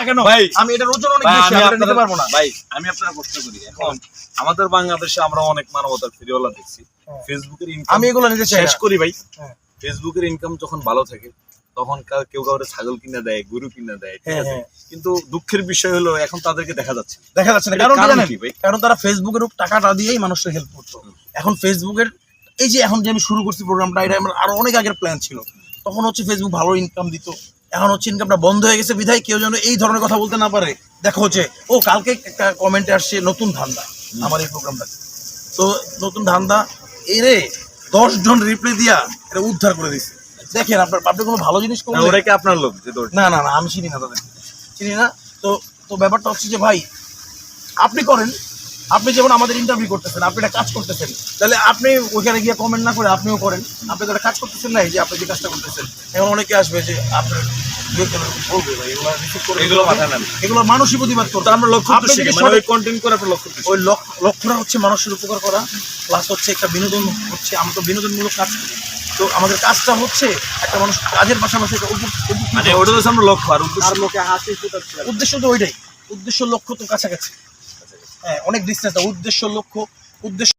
না কেন? ভাই, আমি এটার ওজন অনেক বেশি আমি আমি নিতে পারব না। ভাই আমি আপনার প্রশ্ন করি। এখন আমাদের বাংলাদেশে আমরা অনেক মানবতার ফেরিওয়ালা দেখছি। হ্যাঁ। ফেসবুকের ইনকাম আমি এগুলো নিতে চাই শেষ করি ভাই। হ্যাঁ। ফেসবুকের ইনকাম যখন ভালো থাকে তখন কেউ কাউরে ছাগল কিনে দেয় গরু কিনে দেয় ঠিক হ্যাঁ, আছে? হ্যাঁ। কিন্তু দুঃখের বিষয় হলো এখন তাদেরকে দেখা যাচ্ছে দেখা যাচ্ছে না। কারণ কারণ তারা ফেসবুকের টাকাটা দিয়েই মানুষের হেল্প করতো। এখন ফেসবুকের এই যে এখন যে আমি শুরু করছি প্রোগ্রামটা এটা আমার আরও অনেক আগের প্ল্যান ছিল। তখন হচ্ছে ফেসবুক ভালো ইনকাম দিত। এখন হচ্ছে ইনকামটা বন্ধ হয়ে গেছে বিধায় কেউ যেন এই ধরনের কথা বলতে না পারে। দেখো হচ্ছে ও কালকে একটা কমেন্টে আসছে নতুন ধান্দা আমার এই প্রোগ্রামটা তো নতুন ধান্দা এই রে দশ জন রিপ্লাই দিয়া এটা উদ্ধার করে দিছে। দেখেন আপনার আপনি কোনো ভালো জিনিস না, করলেন ওরা কি আপনার লোক না না না আমি চিনি না তাদের। চিনি না? তো তো ব্যাপারটা হচ্ছে যে ভাই আপনি করেন আপনি যেমন আমাদের ইন্টারভিউ করতেছেন আপনি একটা কাজ করতেছেন তাহলে আপনি ওইখানে গিয়ে কমেন্ট না করে আপনিও করেন। আপনি তো একটা কাজ করতেছেন না যে আপনি যে কাজটা করতেছেন এখন অনেকে আসবে যে আপনার এগুলো মানুষই প্রতিবাদ করতে আমরা লক্ষ্য? মানে ওই সঠিক- কন্টেন্ট করে আপনার লক্ষ্য ওই লক্ষ্যটা হচ্ছে মানুষের উপকার করা প্লাস হচ্ছে একটা বিনোদন হচ্ছে আমরা তো বিনোদনমূলক কাজ করি। তো আমাদের কাজটা হচ্ছে একটা মানুষ কাজের পাশাপাশি মানে ওটা তো আমরা লক্ষ্য আর উদ্দেশ্য তো ওইটাই। উদ্দেশ্য লক্ষ্য তো কাছাকাছি। হ্যাঁ অনেক ডিস্টেন্স উদ্দেশ্য লক্ষ্য উদ্দেশ্য